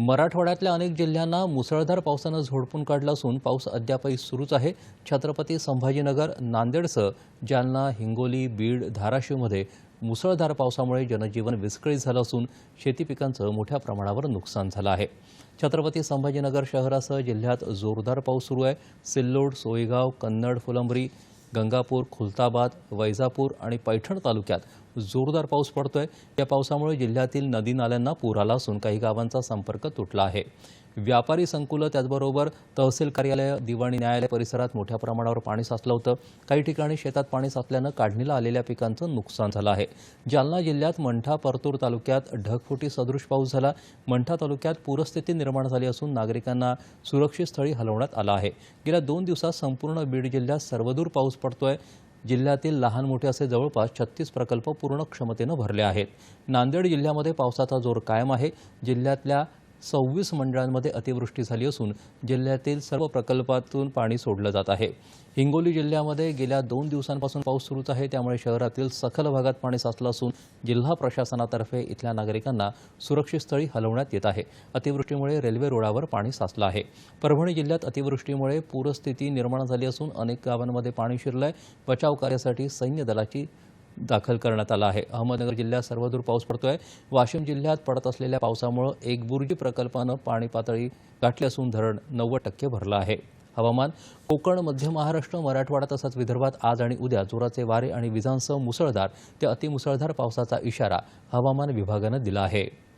मराठवाड्यातल्या अनेक जिल्ह्यांना मुसळधार पावसानं झोडपून काढलं असून पाऊस अद्यापही सुरूच आहे. छत्रपती संभाजीनगर नांदेडसह जालना हिंगोली बीड धाराशिवमध्ये मुसळधार पावसामुळे जनजीवन विस्कळीत झालं असून शेती पिकांचं मोठ्या प्रमाणावर नुकसान झालं आहे. छत्रपती संभाजीनगर शहरासह जिल्ह्यात जोरदार पाऊस सुरू आहे. सिल्लोड सोयगाव कन्नड फुलंबरी गंगापूर खुलताबाद वैजापूर आणि पैठण तालुक्यात जोरदार पाऊस पडतोय. या पावसामुळे जिल्ह्यातील नदी नाल्यांना पूर आला असून काही गावांचा संपर्क तुटला आहे. व्यापारी संकुलं त्याचबरोबर तहसील कार्यालय दिवाणी न्यायालय परिसरात मोठ्या प्रमाणावर पाणी साचलं होतं. काही ठिकाणी शेतात पाणी साचल्यानं काढणीला आलेल्या पिकांचं नुकसान झालं आहे. जालना जिल्ह्यात मंठा परतूर तालुक्यात ढगफुटी सदृश पाऊस झाला. मंठा तालुक्यात पूरस्थिती निर्माण झाली असून नागरिकांना सुरक्षित स्थळी हलवण्यात आलं आहे. गेल्या दोन दिवसात संपूर्ण बीड जिल्ह्यात सर्वदूर पाऊस पडतोय. जिल्ह्यातील लहान मोठे असे जवळपास छत्तीस प्रकल्प पूर्ण क्षमतेनं भरले आहेत. नांदेड जिल्ह्यामध्ये पावसाचा जोर कायम आहे. जिल्ह्यातल्या सव्वीस मंडळांमध्ये अतिवृष्टी झाली असून जिल्ह्यातील सर्व प्रकल्पातून पाणी सोडलं जात आहे. हिंगोली जिल्ह्यामध्ये गेल्या दोन दिवसांपासून पाऊस सुरूच आहे. त्यामुळे शहरातील सखल भागात पाणी साचलं असून जिल्हा प्रशासनातर्फे इथल्या नागरिकांना सुरक्षित स्थळी हलवण्यात येत आहे. अतिवृष्टीमुळे रेल्वे रुळावर पाणी साचलं आहे. परभणी जिल्ह्यात अतिवृष्टीमुळे पूरस्थिती निर्माण झाली असून अनेक गावांमध्ये पाणी शिरलं आहे बचाव कार्यासाठी सैन्य दलाची दाखल करण्यात आला आहे. अहमदनगर जिल्ह्यात सर्वदूर पाऊस पडतोय. वाशिम जिल्ह्यात पडत असलेल्या पावसामुळे एकबुर्जी प्रकल्पानं पाणी पातळी गाठली असून धरण नव्वद टक्के भरलं आहे. हवामान कोकण मध्य महाराष्ट्र मराठवाडा तसंच विदर्भात आज आणि उद्या जोराचे वारे आणि विजांसह मुसळधार ते अतिमुसळधार पावसाचा इशारा हवामान विभागानं दिला आहे.